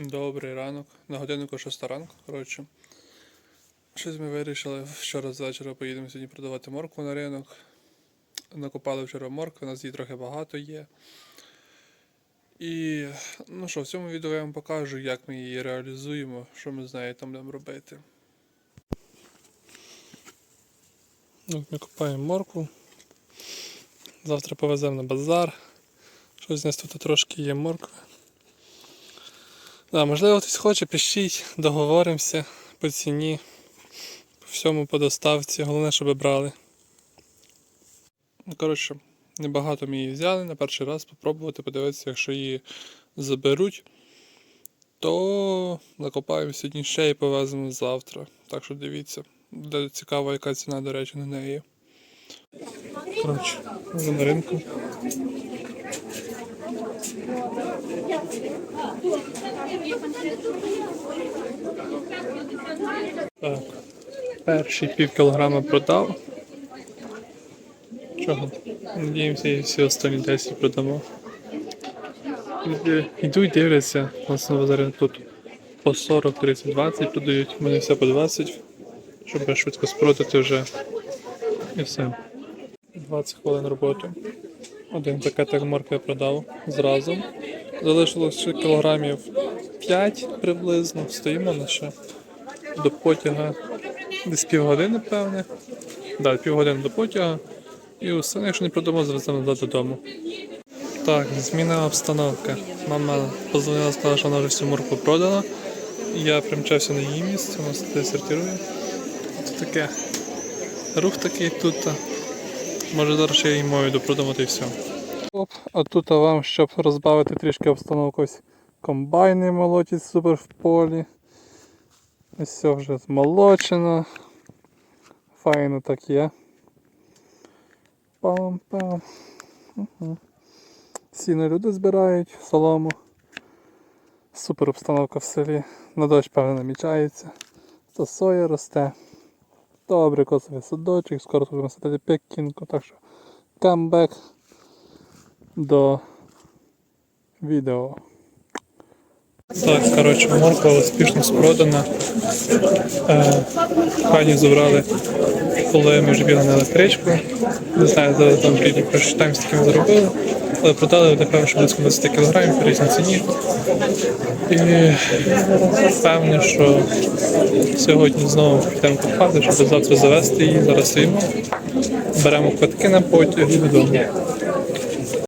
Добрий ранок. На годиннику 6 ранку, коротше. Щось ми вирішили вчора з вечора поїдемо сьогодні продавати моркву на ринок. Накопали вчора моркви, у нас її трохи багато є. І ну що, в цьому відео я вам покажу, як ми її реалізуємо, що ми з нею там будемо робити. От ми купаємо моркву. Завтра повеземо на базар. Щось у нас тут трошки є моркви. Да, можливо, хтось хоче, пишіть, договоримося по ціні, по всьому по доставці. Головне, щоб брали. Ну, коротше, небагато ми її взяли на перший раз попробувати, подивитися, якщо її заберуть, то накопаємо сьогодні ще і повеземо завтра. Так що дивіться. Буде цікаво, яка ціна, до речі, на неї. Коротше, на ринку. Так. Перші пів кілограма продав. Чого? Надіємося, всі останні 10 продамо. Люди Йдуть, дивляться, на базарі тут по 40, 30, 20 продають, у мене все по 20, щоб швидко спродати вже. І все. 20 хвилин роботи. Один пакетик моркви продав зразу. Залишилось ще кілограмів 5 приблизно. Стоїмо на ще до потяга. Десь півгодини, певне. Да, півгодини до потяга. І усе, якщо не продамо, завеземо назад додому. Так, зміна обстановки. Мама позвонила, сказала, що вона вже всю морку продала. Я примчався на її місце, вона сортирує. Тут таке. Рух такий тут. Може зараз ще її мою допродумати і все. Оп, а тут вам, щоб розбавити трішки обстановку, ось комбайни молотять супер в полі. Ось все вже змолочено. Файно так є. Пам-пам. Угу. Сіно люди збирають, солому. Супер обстановка в селі. На дощ, певно, намічається. Та соя росте. Добре, косовий садочок, скоро будемо садити пекінку, так що камбек до відео. Так, коротше, морква успішно спродана. Е, Пані забрали, коли ми вже бігли на електричку. Не знаю, зараз там прийде прочитаємо, скільки ми заробили. Але продали, напевно, що близько 20 кілограмів по різній ціні. І певне, що сьогодні знову підемо купати, щоб завтра завести її. Зараз їмо. Беремо квитки на потяг і додому.